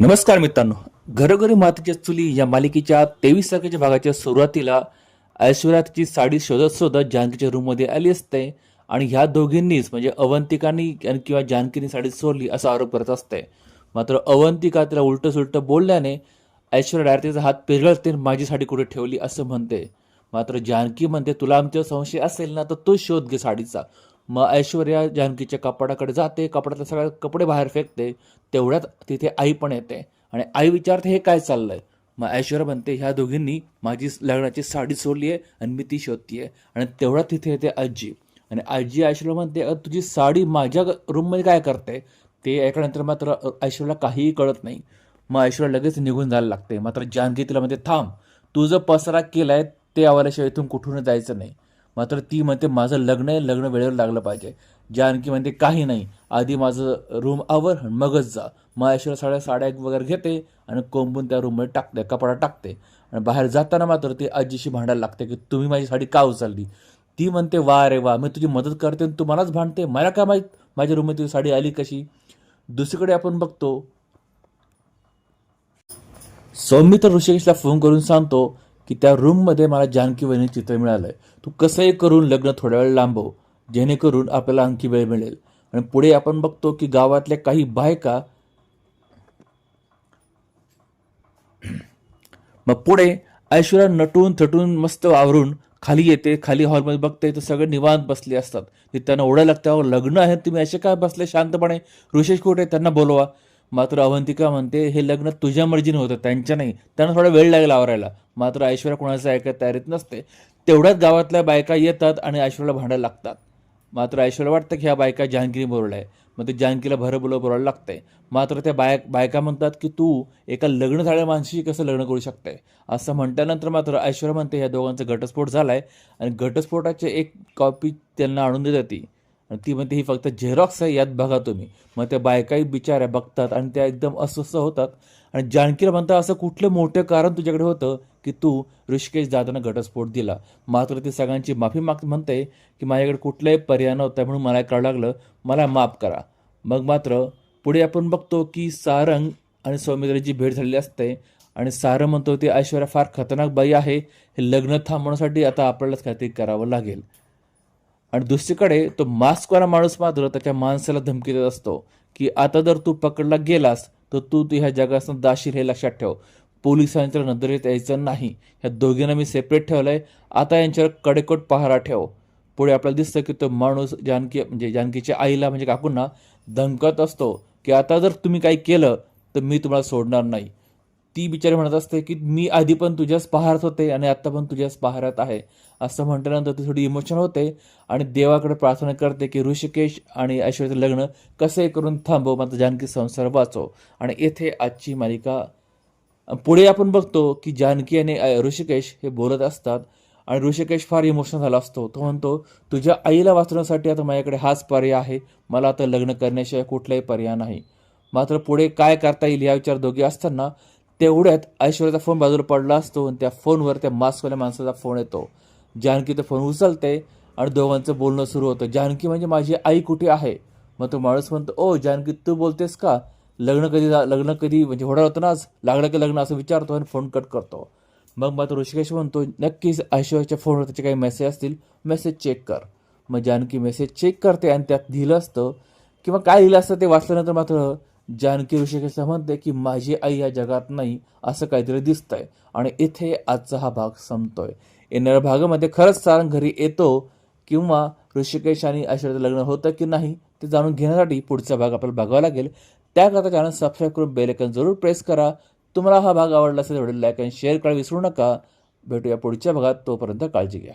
नमस्कार मित्रांनो. घरोघरी मातीच्या चुली या मालिकेच्या तेवीस तारखेच्या भागाच्या सुरुवातीला ऐश्वर्या तिची साडी शोधत शोधत जानकीच्या रूममध्ये आली असते आणि ह्या दोघींनीच म्हणजे अवंतिकानी किंवा जानकीने साडी चोरली असा आरोप करत असते. मात्र अवंतिका तिला उलटं सुलटं बोलल्याने ऐश्वर्या डायरेक्ट तिचा हात पिरगळते आणि माझी साडी कुठे ठेवली असं म्हणते. मात्र जानकी म्हणते तुला आमच्या संशय असेल ना तर तू शोध घे साडीचा. मग ऐश्वर्या जानकीच्या कपाटाकडे जाते कपाटातले सगळे कपडे बाहेर फेकते तेवढ्यात तिथे आई पण येते. आणि आई विचारते हे काय चाललंय? मग ऐश्वर्या म्हणते ह्या दोघींनी माझी लग्नाची साडी सोडली आहे आणि मी ती शोधतीये. आणि तेवढ्यात तिथे येते आजी. आणि आजी ऐश्वर्या म्हणते तुझी साडी माझ्या रूममध्ये काय करते? ते ऐकल्यानंतर मात्र ऐश्वर्याला काहीही कळत नाही. मग ऐश्वर्या लगेच निघून जायला लागते. मात्र जानकी तिला म्हणते थांब तू जो पसरा केलाय ते आवाल्याशिवाय इथून कुठून जायचं नाही. मात्र ती म्हणते माझं लग्न आहे लग्न वेळेवर लागलं पाहिजे. जानकी म्हणते काही नाही. आधी माझं रूम आवर मगच जा. महेश्वर साड्या साड्या वगैरे घेते आणि कोंबून त्या रूममध्ये टाकते कपडा टाकते. आणि बाहेर जाताना मात्र ती आजीशी भांडायला लागते की तुम्ही माझी साडी का उचलली? ती म्हणते वा रे वा मी तुझी मदत करते आणि तू मलाच भांडते. मला काय माहीत माझ्या रूममध्ये तुझी साडी आली कशी? दुसरीकडे आपण बघतो सौमित्र ऋषिकेशला फोन करून सांगतो की त्या रूममध्ये मला जानकी वहिनी चित्र मिळालंय. तू कसंही करून लग्न थोड्या वेळ लांबव जेणेकरून आपल्याला आणखी वेळ मिळेल. आणि पुढे आपण बघतो की गावातल्या काही बायका मग पुढे ऐश्वर्या नटून थटून मस्त आवरून खाली येते खाली हॉलमध्ये बघते तर सगळे निवांत बसले असतात. ते त्यांना ओढायला लागतं लग्न आहे तुम्ही असे काय बसले? शांतपणे. ऋषेश कुठे त्यांना बोलवा. मात्र अवंतिका म्हणते हे लग्न तुझ्या मर्जीने होतं त्यांच्या नाही. त्यांना थोडा वेळ लागेल आवरायला. मात्र ऐश्वर्या कोणाचं ऐकायला तयारीत नसते. तेवढ्याच गावातल्या बायका येतात आणि ऐश्वर्याला भांडायला लागतात. मात्र ऐश्वर्या वाटतं की ह्या बायका जानकीने बोलल्या आहे मग ते जानकीला भरं बोलव बोलायला लागतंय मात्र त्या बाय बायका म्हणतात की तू एका लग्न झालेल्या माणसाशी कसं लग्न करू शकते? असं म्हटल्यानंतर मात्र ऐश्वर्या म्हणते ह्या दोघांचा घटस्फोट झाला आहे आणि घटस्फोटाची एक कॉपी त्यांना आणून देतात ती. आणि ती म्हणते ही फक्त झेरॉक्स आहे यात बघा तुम्ही. मग त्या बायकाही बिचाऱ्या बघतात आणि त्या एकदम अस्वस्थ होतात. आणि जानकीला म्हणतात असं कुठलं मोठं कारण तुझ्याकडे होतं की तू ऋषिकेश दादांना घटस्फोट दिला? मात्र ती सगळ्यांची माफी माग म्हणते की माझ्याकडे कुठलाही पर्याय नव्हता म्हणून मला कळलं लागलं. मला माफ करा. मग मात्र पुढे आपण बघतो की सारंग आणि सौमित्राची भेट झालेली असते. आणि सारंग म्हणतो ती ऐश्वर्या फार खतरनाक बाई आहे. हे लग्न थांबवण्यासाठी आता आपल्यालाच काहीतरी करावं लागेल. आणि दुसरीकडे तो मास्कवाला माणूस मात्र त्याच्या माणसाला धमकी देत असतो की आता जर तू पकडला गेलास तर तू तू ह्या जगासनं दाशील हे लक्षात ठेव. पोलिसांच्या नजरेत यायचं नाही. ह्या दोघींना मी सेपरेट ठेवलं आहे आता यांच्यावर कडेकोट पहारा ठेव. पुढे आपल्याला दिसतं की तो माणूस जानकी म्हणजे जानकीच्या आईला म्हणजे काकूंना धमकत असतो की आता जर तुम्ही काही केलं तर मी तुम्हाला सोडणार नाही. ती बिचारी म्हणत असते की मी आधी पण तुझ्याच पहारात होते आणि आत्ता पण तुझ्याच पहारात आहे. असं म्हटल्यानंतर ती थोडी इमोशनल होते आणि देवाकडे प्रार्थना करते की ऋषिकेश आणि ऐश्वर्याचं लग्न कसे करून थांबव मात्र जानकी संसार वाचव. आणि येथे आजची मालिका पुढे आपण बघतो की जानकी आणि ऋषिकेश हे बोलत असतात आणि ऋषिकेश फार इमोशनल झाला असतो. तो म्हणतो तुझ्या आईला वाचवण्यासाठी आता माझ्याकडे हाच पर्याय आहे. मला आता लग्न करण्याशिवाय कुठलाही पर्याय नाही. मात्र पुढे काय करता येईल या विचार दोघे असताना तेवढ्यात ऐश्वर्याचा फोन बाजूला पडला असतो आणि त्या फोनवर त्या मास्कवाल्या माणसाचा फोन येतो. जानकी तो फोन उचलते आणि दोघांचं बोलणं सुरू होतं. जानकी म्हणजे माझी आई कुठे आहे? मग तो माणूस म्हणतो ओ जानकी तू बोलतेस का? लग्न कधी लग्न कधी म्हणजे होणार होतं ना आज? लागलं की लग्न? असं विचारतो आणि फोन कट करतो. मग मात्र ऋषिकेश म्हणतो नक्कीच ऐश्वर्याच्या फोनवर त्याचे काही मेसेज असतील. मेसेज चेक कर. मग जानकी मेसेज चेक करते आणि त्यात लिहिलं असतं. किंवा काय लिहिलं असतं ते वाचल्यानंतर मात्र जानकी ऋषिकेशला म्हणते की माझी आई या जगात नाही असं काहीतरी दिसतंय. आणि इथे आजचा हा भाग संपतोय. येणाऱ्या भागामध्ये खरंच सारंग घरी येतो किंवा ऋषिकेश आणि ऐश्वर्याचं लग्न होतं की नाही ते जाणून घेण्यासाठी पुढचा भाग आपल्याला बघावा लागेल. त्याकरता चॅनल सबस्क्राईब करून बेल जरूर प्रेस करा. तुम्हाला हा भाग आवडला असेल व्हिडिओ लाईक आणि शेअर करायला विसरू नका. भेटूया पुढच्या भागात. तोपर्यंत काळजी घ्या.